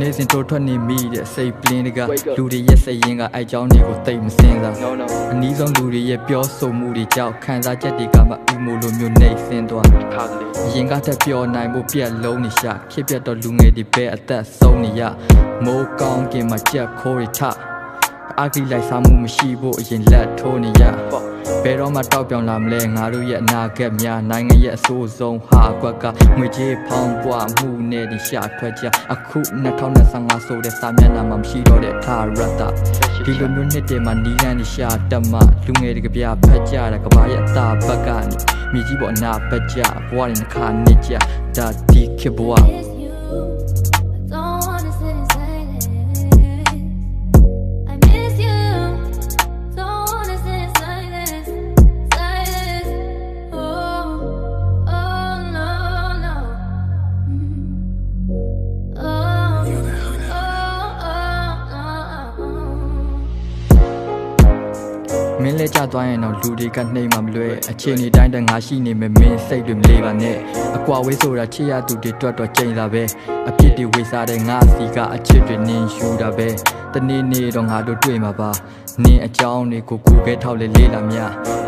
နေစဉ်တိုးထွက်နေမိတဲ့စိတ်ပလင်းတကလူတွေရဲ့စိတ်ရင်းကအိုက်ကြောင်းတွေကိုတိတ်မစင်စား no no အနီးဆုံးလူတွေရဲ့ပြောဆိုမှုတွေကြောင့်ခံစားချက်တွေကမှအီမိုလိုမျိုးနှိမ့်စင်သွားခါကလေးအရင်ကထက်ပျော်နိုင်ဖို့ပြက်လုံးနေရှာခစ်ပြတ်တော့လူငယ်တွေပဲအသက်ဆုံးနေရမိုးကောင်းကင်မှာကြက်ခိုးရထ အာဂိလိုက်စားမှုမရှိဖို့အရင်လက်ထိုးနေရပေါ့ဘယ်တော့မှတောက်ပြောင်လာမလဲငါတို့ရဲ့အနာဂတ်များနိုင်ငံရဲ့အဆိုးဆုံးဟာကွက်ကငွေကြေးဖောင်းပွားမှုနဲ့ဒီရှာထွက်ကြအခု2025ဆိုတဲ့စာမျက်နှာမှာမရှိတော့တဲ့ထာရတဒီလိုမျိုးနှစ်တည်းမှာနီးလန်းနေရှာတက်မှလူငယ်တွေကပြဖက်ကြတာကဘာရဲ့အသာဘက်ကနေမြေကြီးပေါ်အနာဘက်ကြဘဝရင်ခါနစ်ကြဒါဒီခေဘဝ Miss you. မင်းလဲကြသွားရင်တော့လူတွေကနှိမ်မှမလွဲအချိန်ဒီတိုင်းတည်းငါရှိနေမယ်မင်းစိတ်တွေမလေးပါနဲ့အကွာဝေးဆိုတာချစ်ရသူတွေတွတ်တော့ချိန်တာပဲအပြစ်တွေဝေစားတဲ့ငါစီကအချစ်တွေနင်းယူတာပဲတနေ့နေ့တော့ငါတို့တွေ့မှာပါနင်းအကြောင်းတွေကိုကိုခဲထောက်လေလေးလာမြ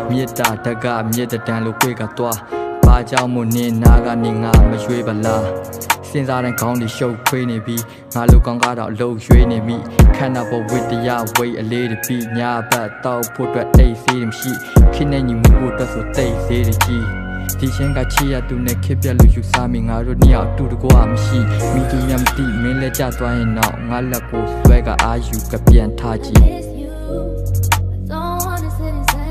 မြေတာတက်ကမြေတတန်လို့ကိုယ်ကသွားဘာကြောင့်မို့နင်းနာကနေငါမရွှေးပါလား စဉ်းစားတဲ့ခေါင်းတွေရှုပ်ခွေးနေပြီးငါလိုကောင်းကားတော့အလုံးရွှေးနေမိခန္ဓာပေါ်ဝိတ္တရားဝိတ်အလေးတပြီးညာဘတ်တောက်ဖို့အတွက်တိတ်သေးတယ်မရှိခိနေညီမှုဖို့အတွက်ဆိုတိတ်သေးတယ်ကြီးဒီချင်းကချီရသူနဲ့ခစ်ပြက်လို့ယူစားမိငါတို့နှစ်ယောက်အတူတကွာမရှိမိသူညမတိမင်းလက်ကြသွားရင်တော့ငါလက်ကိုဆွဲကအာယူကပြန်ထားကြည့် Miss you.